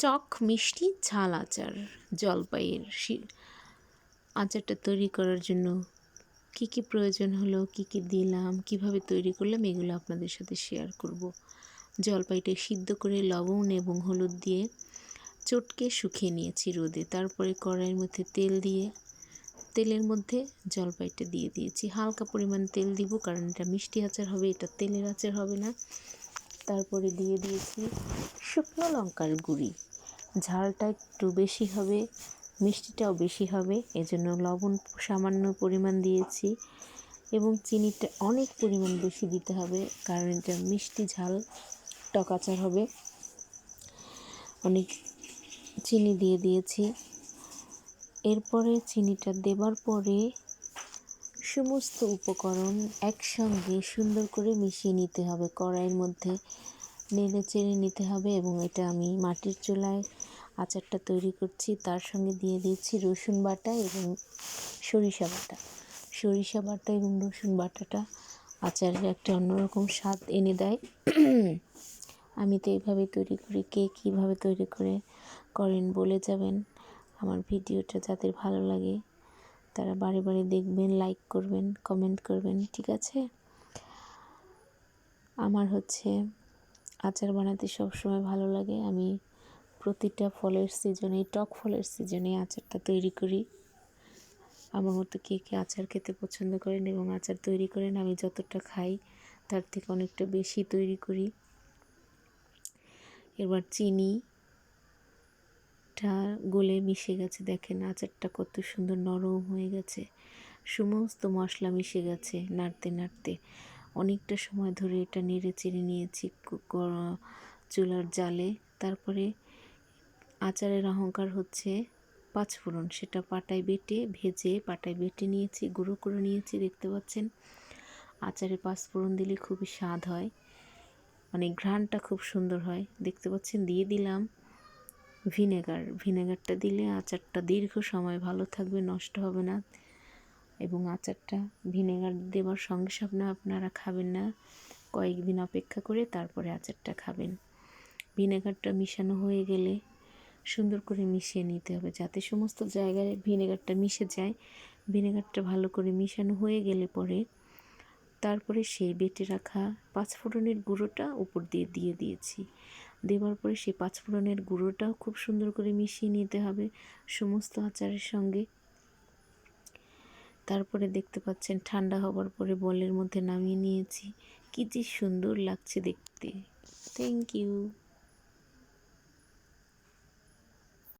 টক, মিষ্টি, ঝাল আচার, জলপাইয়ের আচারটা তৈরি করার জন্য কি কি প্রয়োজন হলো, কি কি দিলাম, কীভাবে তৈরি করলাম, এগুলো আপনাদের সাথে শেয়ার করব। জলপাইটা সিদ্ধ করে লবণ এবং হলুদ দিয়ে চটকে শুকিয়ে নিয়েছি রোদে। তারপরে কড়াইয়ের মধ্যে তেল দিয়ে, তেলের মধ্যে জলপাইটা দিয়ে দিয়েছি। হালকা পরিমাণ তেল দিব কারণ এটা মিষ্টি আচার হবে, এটা তেলের আচার হবে না। তারপরে দিয়ে দিয়েছি শুকনো লঙ্কার গুঁড়ি। ঝালটা একটু বেশি হবে, মিষ্টিটাও বেশি হবে, এজন্য লবণ সামান্য পরিমাণ দিয়েছি এবং চিনিটা অনেক পরিমাণ বেশি দিতে হবে, কারণ এটা মিষ্টি ঝাল টকাচার হবে। অনেক চিনি দিয়ে দিয়েছি। এরপরে চিনিটা দেবার পরে সমস্ত উপকরণ একসঙ্গে সুন্দর করে মিশিয়ে নিতে হবে। কড়াইয়ের মধ্যে নেড়ে চেড়ে নিতে হবে এবং এটা আমি মাটির চুলায় আচারটা তৈরি করছি। তার সঙ্গে দিয়ে দিয়েছি রসুন বাটা এবং সরিষা বাটা। সরিষা বাটা এবং রসুন বাটাটা আচারের একটা অন্যরকম স্বাদ এনে দেয়। আমি তো এইভাবে তৈরি করি। কে কীভাবে তৈরি করে করেন বলে যাবেন। আমার ভিডিওটা যাদের ভালো লাগে তারা বারে বারে দেখবেন লাইক করবেন কমেন্ট করবেন, ঠিক আছে? আমার হচ্ছে আচার বানাতে সবসময় ভালো লাগে। আমি প্রতিটা ফলের সিজনে টক ফলের সিজনে আচারটা তৈরি করি। আমার মতো কে কে আচার খেতে পছন্দ করেন এবং আচার তৈরি করেন, আমি যতটা খাই তার থেকে অনেকটা বেশি তৈরি করি। এবার চিনি টা গলে মিশে গেছে, দেখেন আচারটা কত সুন্দর নরম হয়ে গেছে। সমস্ত মশলা মিশে গেছে নাড়তে নাড়তে। অনেকটা সময় ধরে এটা নেড়ে চেড়ে নিয়েছি চুলার জালে। তারপরে আচারের অহংকার হচ্ছে পাঁচফোড়ন, সেটা পাটায় বেটে, ভেজে পাটায় বেটে নিয়েছি, গুঁড়ো করে নিয়েছি, দেখতে পাচ্ছেন? আচারে পাঁচফোড়ন দিলে খুবই স্বাদ হয় মানে ঘ্রাণটা খুব সুন্দর হয়, দেখতে পাচ্ছেন? দিয়ে দিলাম। ভিনেগার। ভিনেগারটা দিলে আচারটা দীর্ঘ সময় ভালো থাকবে, নষ্ট হবে না। এবং আচারটা ভিনেগার দেওয়ার সঙ্গে সঙ্গে আপনারা খাবেন না। কয়েকদিন অপেক্ষা করে তারপরে আচারটা খাবেন। ভিনেগারটা মিশানো হয়ে গেলে সুন্দর করে মিশিয়ে নিতে হবে যাতে সমস্ত জায়গায় ভিনেগারটা মিশে যায়। ভিনেগারটা ভালো করে মিশানো হয়ে গেলে পরে তারপরে সেই বেটে রাখা পাঁচফোড়নের গুঁড়োটা উপর দিয়ে দিয়ে দিয়েছি। দেওয়ার পরে সেই পাঁচফোড়নের গুঁড়োটাও খুব সুন্দর করে মিশিয়ে নিতে হবে সমস্ত আচারের সঙ্গে। তারপরে দেখতে পাচ্ছেন ঠান্ডা হবার পরে বলের মধ্যে নামিয়ে নিয়েছি। কী যে সুন্দর লাগছে দেখতে। Thank you